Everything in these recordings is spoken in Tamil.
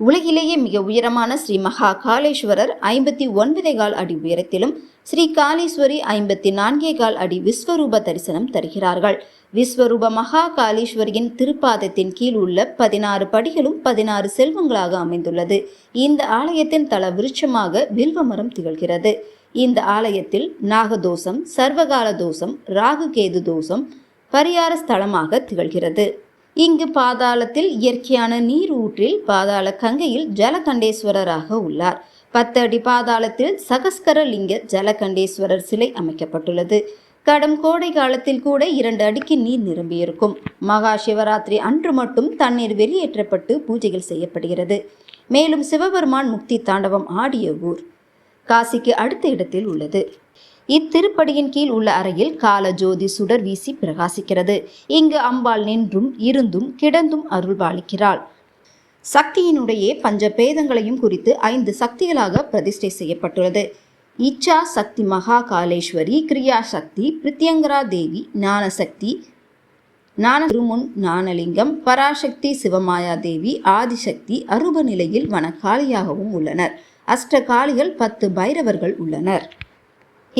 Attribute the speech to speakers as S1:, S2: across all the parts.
S1: உலகிலேயே மிக உயரமான ஸ்ரீ மகா காளேஸ்வரர் ஐம்பத்தி ஒன்பதே கால் அடி உயரத்திலும் ஸ்ரீ காளீஸ்வரி ஐம்பத்தி நான்கே கால் அடி விஸ்வரூப தரிசனம் தருகிறார்கள். விஸ்வரூப மகா காளீஸ்வரியின் திருப்பாதத்தின் கீழ் உள்ள பதினாறு படிகளும் பதினாறு செல்வங்களாக அமைந்துள்ளது. இந்த ஆலயத்தின் தல விருட்சமாக வில்வமரம் திகழ்கிறது. இந்த ஆலயத்தில் நாகதோஷம் சர்வகால தோஷம் ராகு கேது தோஷம் பரிகார ஸ்தலமாக திகழ்கிறது. இங்கு பாதாளத்தில் இயற்கையான நீர் ஊற்றில் பாதாள கங்கையில் ஜலகண்டேஸ்வரராக உள்ளார். பத்து அடி பாதாளத்தில் சகஸ்கர லிங்க ஜலகண்டேஸ்வரர் சிலை அமைக்கப்பட்டுள்ளது. கடும் கோடை காலத்தில் கூட இரண்டு அடிக்கு நீர் நிரம்பியிருக்கும். மகா சிவராத்திரி அன்று மட்டும் தண்ணீர் வெளியேற்றப்பட்டு பூஜைகள் செய்யப்படுகிறது. மேலும் சிவபெருமான் முக்தி தாண்டவம் ஆடிய ஊர் காசிக்கு அடுத்த இடத்தில் உள்ளது. இத்திருப்படியின் கீழ் உள்ள அறையில் கால ஜோதி சுடர் வீசி பிரகாசிக்கிறது. இங்கு அம்பாள் நின்றும் இருந்தும் கிடந்தும் அருள்பாலிக்கிறாள் சக்தியினுடைய பஞ்ச பேதங்களையும் குறித்து ஐந்து சக்திகளாக பிரதிஷ்டை செய்யப்பட்டுள்ளது. இச்சா சக்தி மகா காளேஸ்வரி கிரியா சக்தி பிரித்யங்கரா தேவி ஞானசக்தி ஞான திருமுன் ஞானலிங்கம் பராசக்தி சிவமாயா தேவி ஆதிசக்தி அருப நிலையில் வனக்காளியாகவும் உள்ளனர். அஷ்டகாளிகள் பத்து பைரவர்கள் உள்ளனர்.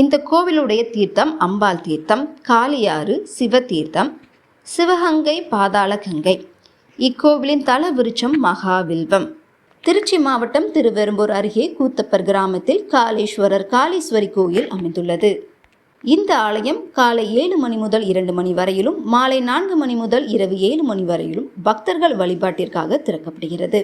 S1: இந்த கோவிலுடைய தீர்த்தம் அம்பாள் தீர்த்தம் காளியாறு சிவ தீர்த்தம் சிவகங்கை பாதாள கங்கை. இக்கோவிலின் தல விருட்சம் மகாவில்வம். திருச்சி மாவட்டம் திருவெரும்பூர் அருகே கூத்தப்பர் கிராமத்தில் காளீஸ்வரர் காளீஸ்வரி கோயில் அமைந்துள்ளது. இந்த ஆலயம் காலை ஏழு மணி முதல் இரண்டு மணி வரையிலும் மாலை நான்கு மணி முதல் இரவு ஏழு மணி வரையிலும் பக்தர்கள் வழிபாட்டிற்காக திறக்கப்படுகிறது.